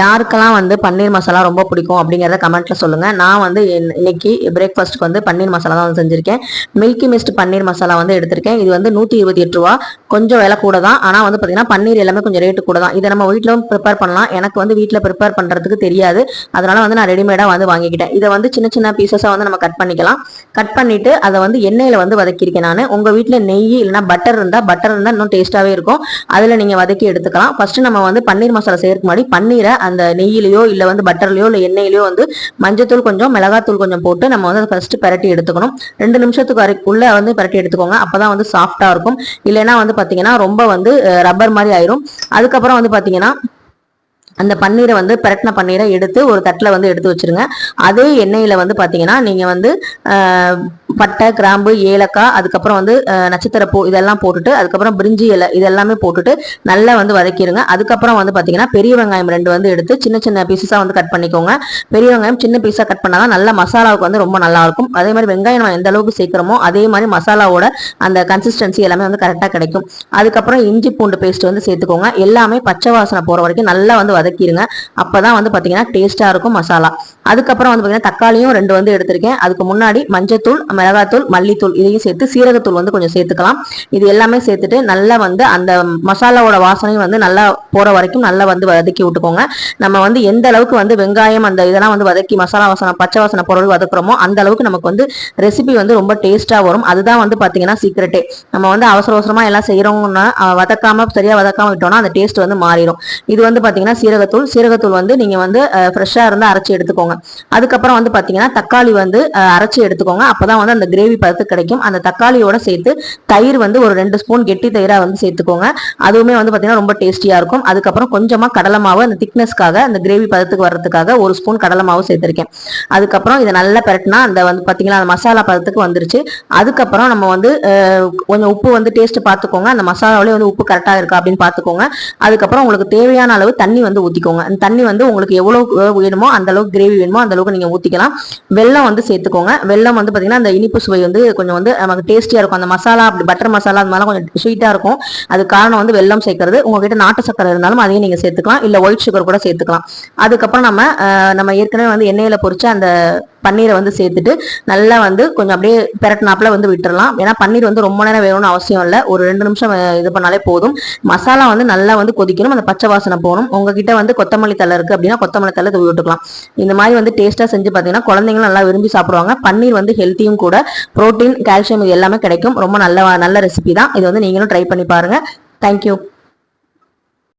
யாருக்கெல்லாம் வந்து பன்னீர் மசாலா ரொம்ப பிடிக்கும் அப்படிங்கிறத கமெண்ட்டில் சொல்லுங்கள் நான் வந்து இன்னைக்கு பிரேக்ஃபாஸ்ட்டுக்கு வந்து பன்னீர் மசாலா தான் வந்து செஞ்சுருக்கேன். மில்கி மிஸ்ட் பன்னீர் மசாலா வந்து எடுத்திருக்கேன். இது வந்து நூற்றி இருபத்தி எட்டு ரூபா. கொஞ்சம் விலை கூட தான் ஆனால் வந்து பார்த்தீங்கன்னா பன்னீர் எல்லாமே கொஞ்சம் ரேட்டு கூட தான் இதை நம்ம வீட்டிலும் ப்ரிப்பேர் பண்ணலாம். எனக்கு வந்து வீட்டில் ப்ரிப்பேர் பண்ணுறதுக்கு தெரியாது. அதனால் வந்து நான் ரெடிமேடாக வந்து வாங்கிக்கிட்டேன். இதை வந்து சின்ன சின்ன பீசஸாக வந்து நம்ம கட் பண்ணிக்கலாம். கட் பண்ணிவிட்டு அதை வந்து எண்ணெயில் வந்து வதக்கியிருக்கேன் நான். உங்கள் வீட்டில் நெய் இல்லைன்னா பட்டர் இருந்தால் பட்டர் இருந்தால் இன்னும் டேஸ்ட்டாகவே இருக்கும். அதில் நீங்கள் வதக்கி எடுத்துக்கலாம். ஃபஸ்ட்டு நம்ம வந்து பன்னீர் மசாலா செய்யறதுக்கு முன்னாடி பன்னீரை அந்த நெய்யிலையோ இல்லை வந்து பட்டர்லையோ இல்லை எண்ணெயிலையோ வந்து மஞ்சத்தூள் கொஞ்சம் மிளகாத்தூள் கொஞ்சம் போட்டு நம்ம வந்து ஃபஸ்ட்டு பரட்டி எடுத்துக்கணும். ரெண்டு நிமிஷத்துக்கு வரைக்குள்ளே வந்து பரட்டி எடுத்துக்கோங்க. அப்பதான் வந்து சாஃப்ட்டாக இருக்கும். இல்லைன்னா வந்து பாத்தீங்கன்னா ரொம்ப வந்து ரப்பர் மாதிரி ஆயிரும். அதுக்கப்புறம் வந்து பாத்தீங்கன்னா அந்த பன்னீரை வந்து பிரட்டின பன்னீரை எடுத்து ஒரு தட்டில் வந்து எடுத்து வச்சிருங்க. அதே எண்ணெயில் வந்து பார்த்தீங்கன்னா நீங்கள் வந்து பட்டை கிராம்பு ஏலக்காய் அதுக்கப்புறம் வந்து நட்சத்திர பூ இதெல்லாம் போட்டுட்டு அதுக்கப்புறம் பிரிஞ்சி இலை இதெல்லாமே போட்டுட்டு நல்லா வந்து வதக்கிடுங்க அதுக்கப்புறம் வந்து பார்த்தீங்கன்னா பெரிய வெங்காயம் ரெண்டு வந்து எடுத்து சின்ன சின்ன பீசஸாக வந்து கட் பண்ணிக்கோங்க. பெரிய வெங்காயம் சின்ன பீஸாக கட் பண்ணாதான் நல்ல மசாலாவுக்கு வந்து ரொம்ப நல்லா இருக்கும். அதே மாதிரி வெங்காயம் நம்ம எந்த அளவுக்கு சேர்க்குறோமோ அதே மாதிரி மசாலாவோட அந்த கன்சிஸ்டன்சி எல்லாமே வந்து கரெக்டாக கிடைக்கும். அதுக்கப்புறம் இஞ்சி பூண்டு பேஸ்ட் வந்து சேர்த்துக்கோங்க. எல்லாமே பச்சை வாசனை போகிற வரைக்கும் நல்லா வந்து வதக்கிடுங்க அப்போ தான் வந்து பார்த்தீங்கன்னா டேஸ்ட்டாக இருக்கும் மசாலா. அதுக்கப்புறம் வந்து பார்த்தீங்கன்னா தக்காளியும் ரெண்டு வந்து எடுத்திருக்கேன். அதுக்கு முன்னாடி மஞ்சத்தூள் மிளகாத்தூள் மல்லித்தூள் இதையும் சேர்த்து சீரகத்தூள் வந்து கொஞ்சம் சேர்த்துக்கலாம். இது எல்லாமே சேர்த்துட்டு நல்லா வந்து அந்த மசாலாவோட வாசனையும் வந்து நல்லா போகிற வரைக்கும் நல்லா வந்து வதக்கி விட்டுக்கோங்க. நம்ம வந்து எந்த அளவுக்கு வந்து வெங்காயம் அந்த இதெல்லாம் வந்து வதக்கி மசாலா வாசனை பச்சை வாசனை பொருள் வதக்குறோமோ அந்த அளவுக்கு நமக்கு வந்து ரெசிபி வந்து ரொம்ப டேஸ்ட்டாக வரும். அதுதான் வந்து பார்த்தீங்கன்னா சீக்கிரட்டே நம்ம வந்து அவசர அவசரமாக எல்லாம் செய்கிறோம்னா வதக்காமல் வதக்காம வதக்காமல் வதக்காம விட்டோம்னா அந்த டேஸ்ட் வந்து மாறிடும் இது வந்து பார்த்தீங்கன்னா சீரகத்தூள். சீரகத்தூள் வந்து நீங்கள் வந்து ஃப்ரெஷ்ஷாக இருந்தால் அரைச்சி எடுத்துக்கோங்க. அதுக்கப்புறம் வந்து பார்த்தீங்கன்னா தக்காளி வந்து அரைச்சி எடுத்துக்கோங்க. அப்பதான் வந்து அந்த கிரேவி பதத்து கிடைக்கும். அந்த தக்காளியோட சேர்த்து தயிர் வந்து ஒரு ரெண்டு ஸ்பூன் கெட்டி தயிராக வந்து சேர்த்துக்கோங்க. அதுவுமே வந்து பார்த்தீங்கன்னா ரொம்ப டேஸ்டியாக இருக்கும். அதுக்கப்புறம் கொஞ்சமாக கடலை மாவு அந்த திக்னஸ்க்காக அந்த கிரேவி பதத்துக்கு வர்றதுக்காக ஒரு ஸ்பூன் கடலை மாவு சேர்த்திருக்கேன். அதுக்கப்புறம் இதை நல்லா பெரட்டினா அந்த வந்து பார்த்தீங்கன்னா அந்த மசாலா பதத்துக்கு வந்துருச்சு. அதுக்கப்புறம் நம்ம வந்து கொஞ்சம் உப்பு வந்து டேஸ்ட் பார்த்துக்கோங்க அந்த மசாலாவிலே வந்து உப்பு கரெக்டாக இருக்கா அப்படின்னு பார்த்துக்கோங்க அதுக்கப்புறம் உங்களுக்கு தேவையான அளவு தண்ணி வந்து ஊற்றிக்கோங்க அந்த தண்ணி வந்து உங்களுக்கு எவ்வளோ வேணுமோ அந்த அளவுக்கு கிரேவி வேணுமோ அந்த அளவுக்கு நீங்க ஊத்திக்கலாம். வெல்லம் வந்து சேர்த்துக்கோங்க. வெல்லம் வந்து பாத்தீங்கன்னா அந்த இனிப்பு சுவை வந்து கொஞ்சம் வந்து நமக்கு டேஸ்டியா இருக்கும். அந்த மசாலா அப்படி பட்டர் மசாலா அந்த மாதிரிலாம் கொஞ்சம் ஸ்வீட்டா இருக்கும். அது காரணம் வந்து வெல்லம் சேர்க்கறது. உங்ககிட்ட நாட்டு சக்கரை இருந்தாலும் அதையும் நீங்க சேர்த்துக்கலாம். இல்ல ஒயிட் சுகர் கூட சேர்த்துக்கலாம். அதுக்கப்புறம் நம்ம நம்ம ஏற்கனவே வந்து எண்ணெயில பொரிச்ச அந்த பன்னீரை வந்து சேர்த்துட்டு நல்லா வந்து கொஞ்சம் அப்படியே பெரட்டினாப்பில் வந்து விட்டுறலாம். ஏன்னா பன்னீர் வந்து ரொம்ப நேரம் வேணும்னு அவசியம் இல்லை. ஒரு ரெண்டு நிமிஷம் இது பண்ணாலே போதும். மசாலா வந்து நல்லா வந்து கொதிக்கணும். அந்த பச்சை வாசனை போகணும். உங்ககிட்ட வந்து கொத்தமல்லி தலை இருக்குது அப்படின்னா கொத்தமல்லி தலை தூவி விட்டுக்கலாம். இந்த மாதிரி வந்து டேஸ்ட்டாக செஞ்சு பார்த்தீங்கன்னா குழந்தைங்களும் நல்லா விரும்பி சாப்பிடுவாங்க. பன்னீர் வந்து ஹெல்த்தியும் கூட. ப்ரோட்டீன் கால்சியம் இது எல்லாமே கிடைக்கும். ரொம்ப நல்ல நல்ல ரெசிபி தான். இது வந்து நீங்களும் ட்ரை பண்ணி பாருங்கள் தேங்க்யூ